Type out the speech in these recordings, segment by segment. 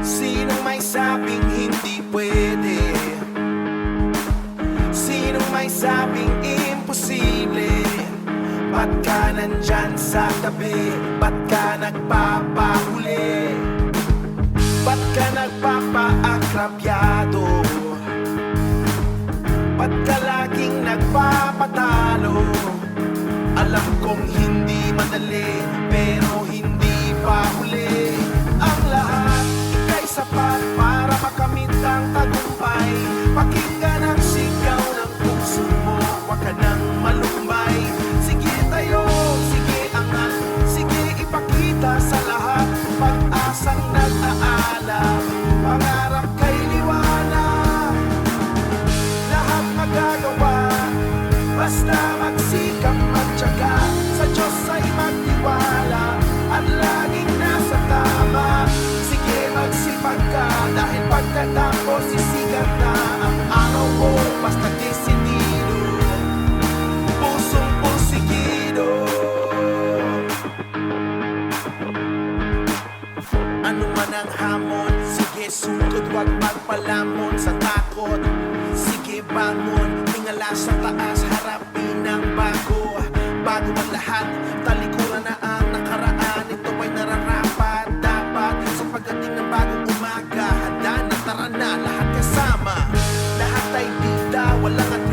Sinong may sabing hindi pwede? Sinong may sabing imposible? Ba't ka nandyan sa tabi? Ba't ka nagpapahuli? Ba't ka nagpapaakrabyado? Ba't ka laging nagpapatalo? Alam kong hindi madali Basta magsikap magtyaga Sa Diyos ay magtiwala. At laging nasa tama. Sige magsipag ka. Dahil pagkatapos sisigat na Ang araw mo. Basta desidido Pusong pusigido. Ano man ang hamon Sige sungkod wag magpalamon sa takot. Sige bangon Tangala sa taas, harapin ang bago. Bago ang lahat, talikuran na ang nakaraan. Ito ay nararapat, dapat. Sa pagdating ng bagong umaga Handa na tara na, lahat kasama. Lahat ay bida, walang at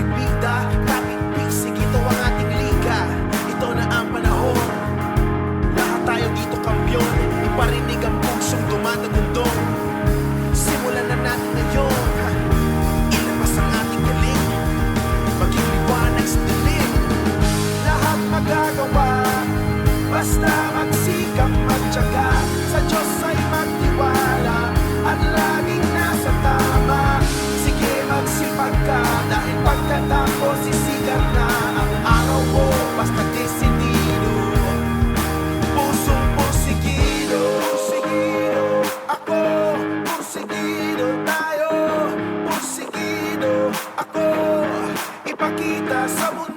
magsikap magtyaga Sa Diyos ay magtiwala At laging nasa tama. Sige magsipag ka Dahil pagkatapos sisigat na Ang araw mo basta desidido. Pusong porsigido Porsigido Ako Porsigido Tayo. Porsigido Ako. Ipakita sa mundo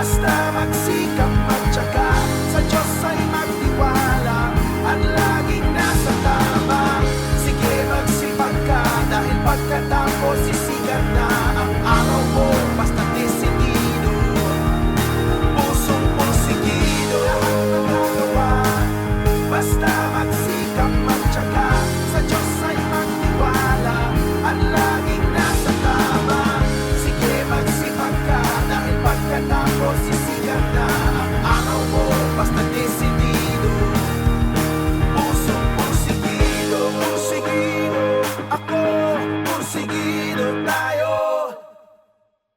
basta magsikap